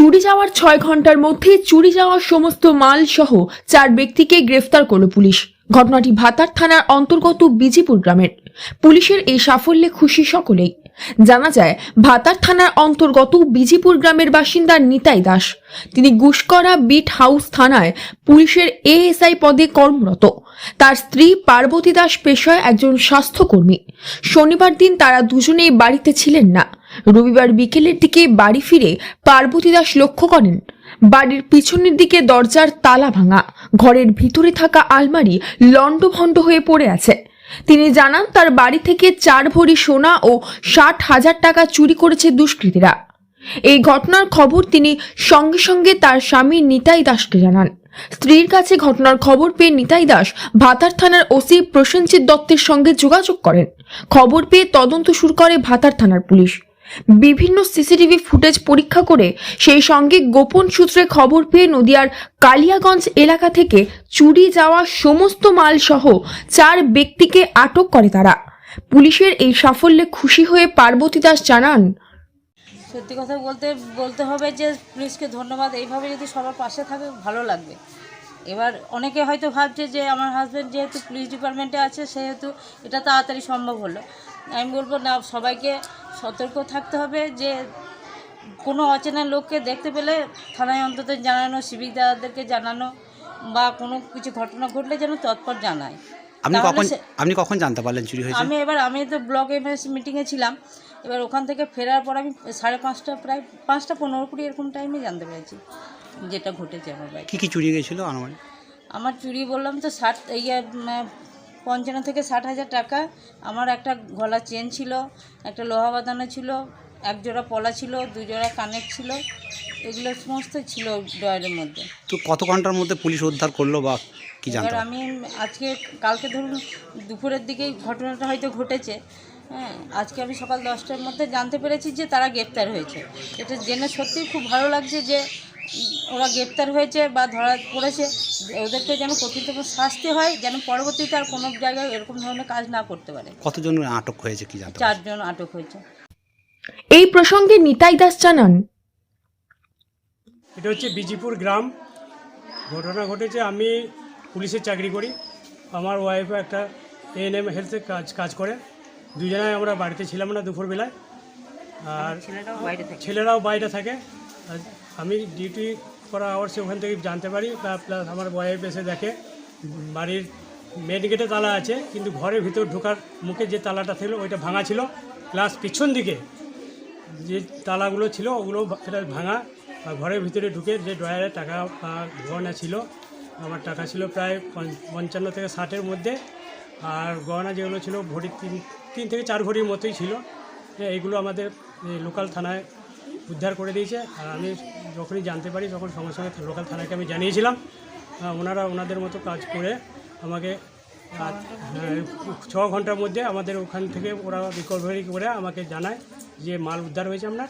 চুরি যাওয়ার ছয় ঘণ্টার মধ্যে চুরি যাওয়ার সমস্ত মাল সহ চার ব্যক্তিকে গ্রেফতার করল পুলিশ। ঘটনাটি ভাতার থানার অন্তর্গত বিজিপুর গ্রামের। পুলিশের এই সাফল্যে খুশি সকলেই। জানা যায়, ভাতার থানার অন্তর্গত বিজিপুর গ্রামের বাসিন্দা নিতাই দাস। তিনি গুসকরা বিট হাউস থানায় পুলিশের এএসআই পদে কর্মরত। তার স্ত্রী পার্বতী দাস পেশায় একজন স্বাস্থ্যকর্মী। শনিবার দিন তারা দুজনেই বাড়িতে ছিলেন না। রবিবার বিকেলের দিকে বাড়ি ফিরে পার্বতী দাস লক্ষ্য করেন, বাড়ির পিছনের দিকে দরজার তালা ভাঙা, ঘরের ভিতরে থাকা আলমারি লণ্ডভণ্ড হয়ে পড়ে আছে। তিনি জানান, তার বাড়ি থেকে চার ভরি সোনা ও ষাট হাজার টাকা চুরি করেছে দুষ্কৃতীরা। এই ঘটনার খবর তিনি সঙ্গে সঙ্গে তার স্বামী নিতাই দাসকে জানান। স্ত্রীর কাছে ঘটনার খবর পেয়ে নিতাই দাস ভাতার থানার ওসি প্রসেনজিৎ দত্তের সঙ্গে যোগাযোগ করেন। খবর পেয়ে তদন্ত শুরু করে ভাতার থানার পুলিশ। বিভিন্ন সিসিটিভি ফুটেজ পরীক্ষা করে সেই সঙ্গে গোপন সূত্রে খবর পেয়ে নদিয়ার কালিয়াগঞ্জ এলাকা থেকে চুরি যাওয়া সমস্ত মাল সহ চার ব্যক্তিকে আটক করে তারা। পুলিশের এই সাফল্যে খুশি হয়ে পার্বতী দাস জানান, সত্যি কথা বলতে বলতে হবে যে পুলিশকে ধন্যবাদ। এইভাবে যদি সবার পাশে থাকে, ভালো লাগবে। এবার অনেকে হয়তো ভাবছে যে আমার হাজব্যান্ড যেহেতু পুলিশ ডিপার্টমেন্টে আছে সেহেতু এটা তাড়াতাড়ি সম্ভব হলো। আমি বলব না সবাইকে সতর্ক থাকতে হবে যে কোনো অচেনা লোককে দেখতে পেলে থানায় অন্তত জানানো সিভিক দাদাদেরকে জানানো বা কোনো কিছু ঘটনা ঘটলে যেন তৎপর জানায়। আপনি কখন আপনি কখন জানতে পারলেন চুরি হয়েছে? আমি এবার আমি তো ব্লক এমএস মিটিংয়ে ছিলাম। এবার ওখান থেকে ফেরার পর আমি সাড়ে পাঁচটা প্রায় পাঁচটা পনেরো কুড়ি এরকম টাইমে জানতে পেরেছি। যেটা ঘটেছে আমার বাড়ি কি কি চুরি গেছিল আমার আমার চুরি বললাম তো ষাট ইয়ে পঞ্চান্ন থেকে ষাট হাজার টাকা। আমার একটা গলা চেন ছিল একটা লোহা বাঁধানো ছিল এক জোড়া পলা ছিল দু জোড়া কানের ছিল এগুলো সমস্ত ছিল ড্রয়ারের মধ্যে। তো কত ঘণ্টার মধ্যে পুলিশ উদ্ধার করল বা কি এবার পারল? আমি আজকে কালকে ধরুন দুপুরের দিকেই ঘটনাটা হয়তো ঘটেছে। হ্যাঁ আজকে আমি সকাল দশটার মধ্যে জানতে পেরেছি যে তারা গ্রেপ্তার হয়েছে। এটা জেনে সত্যিই খুব ভালো লাগছে যে ওরা গ্রেপ্তার হয়েছে বা ধরা পড়েছে ওদেরকে যেন প্রকৃতম শাস্তি হয় যেন পরবর্তীতে আর কোনো জায়গায় এরকম ধরনের কাজ না করতে পারে। কতজন আটক হয়েছে কি চারজন আটক হয়েছে। এই প্রসঙ্গে নিতাই দাস জানান। এটা হচ্ছে বিজিপুর গ্রাম। ঘটনা ঘটেছে আমি পুলিশের চাকরি করি। আমার ওয়াইফও একটা এএনএম হেলথে কাজ কাজ করে। দুজনাই আমরা বাড়িতে ছিলাম না দুপুরবেলায়। আর ছেলেরাও বাইরে থাকে। আর আমি ডিউটি করা আওয়ার্সে ওখান থেকে জানতে পারি প্লাস আমার ওয়াইফ এসে দেখে, বাড়ির মেন গেটে তালা আছে, কিন্তু ঘরের ভিতর ঢোকার মুখে যে তালাটা ছিল ওইটা ভাঙা ছিল প্লাস পিছন দিকে যে তালাগুলো ছিল ওগুলো সেটা ভাঙা, আর ঘরের ভিতরে ঢুকে যে ড্রয়ারে টাকা বা গহনা ছিল, আমার টাকা ছিল প্রায় পঞ্চ- পঞ্চান্ন থেকে ষাটের মধ্যে, আর গহনা যেগুলো ছিল ভরি তিন তিন থেকে চার ভরির মতোই ছিল। এইগুলো আমাদের লোকাল থানায় উদ্ধার করে দিয়েছে। আর আমি যখনই জানতে পারি তখন সঙ্গে সঙ্গে লোকাল থানাকে আমি জানিয়েছিলাম। ওনারা ওনাদের মতো কাজ করে আমাকে হ্যাঁ, ছ ঘণ্টার মধ্যে আমাদের ওখান থেকে ওরা রিকভারি করে আমাকে জানায় যে মাল উদ্ধার হয়েছে আপনার।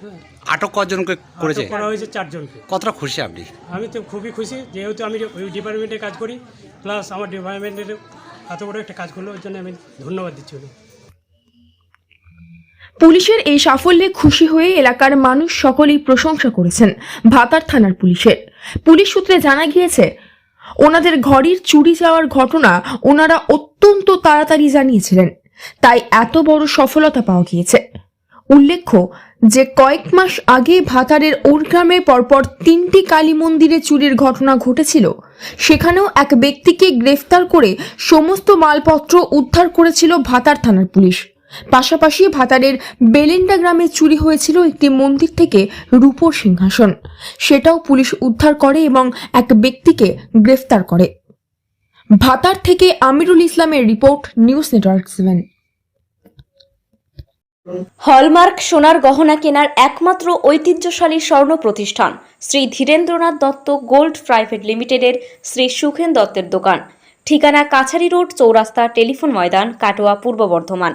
হ্যাঁ। আটক কজনকে করেছে? করা হয়েছে চারজনকে। কতটা খুশি আপনি? আমি তো খুবই খুশি যেহেতু আমি ওই ডিপার্টমেন্টে কাজ করি প্লাস আমার ডিপার্টমেন্টের এত বড় একটা কাজ করল ওই জন্য আমি ধন্যবাদ দিচ্ছি। পুলিশের এই সাফল্যে খুশি হয়ে এলাকার মানুষ সকলেই প্রশংসা করেছেন ভাতার থানার পুলিশের। পুলিশ সূত্রে জানা গিয়েছে, ওনাদের ঘরের চুরি যাওয়ার ঘটনা ওনারা অত্যন্ত তাড়াতাড়ি জানিয়েছিলেন। তাই এত বড় সফলতা পাওয়া গিয়েছে। উল্লেখ্য যে কয়েক মাস আগে ভাতারের ওরগ্রামে পরপর তিনটি কালী মন্দিরে চুরির ঘটনা ঘটেছিল। সেখানেও এক ব্যক্তিকে গ্রেফতার করে সমস্ত মালপত্র উদ্ধার করেছিল ভাতার থানার পুলিশ। পাশাপাশি ভাতারের বেলেন্ডা গ্রামে চুরি হয়েছিল একটি মন্দির থেকে রূপোর সিংহাসন। সেটাও পুলিশ উদ্ধার করে এবং এক ব্যক্তিকে গ্রেফতার করে। ভাতার থেকে আমিরুল ইসলামের report, news network seven. Hallmark সোনার গহনা কেনার একমাত্র ঐতিহ্যশালী স্বর্ণ প্রতিষ্ঠান শ্রী ধীরেন্দ্রনাথ দত্ত গোল্ড প্রাইভেট লিমিটেডের শ্রী সুখেন দত্তের দোকান। ঠিকানা কাছারি রোড, চৌরাস্তা টেলিফোন ময়দান, কাটোয়া, পূর্ব বর্ধমান।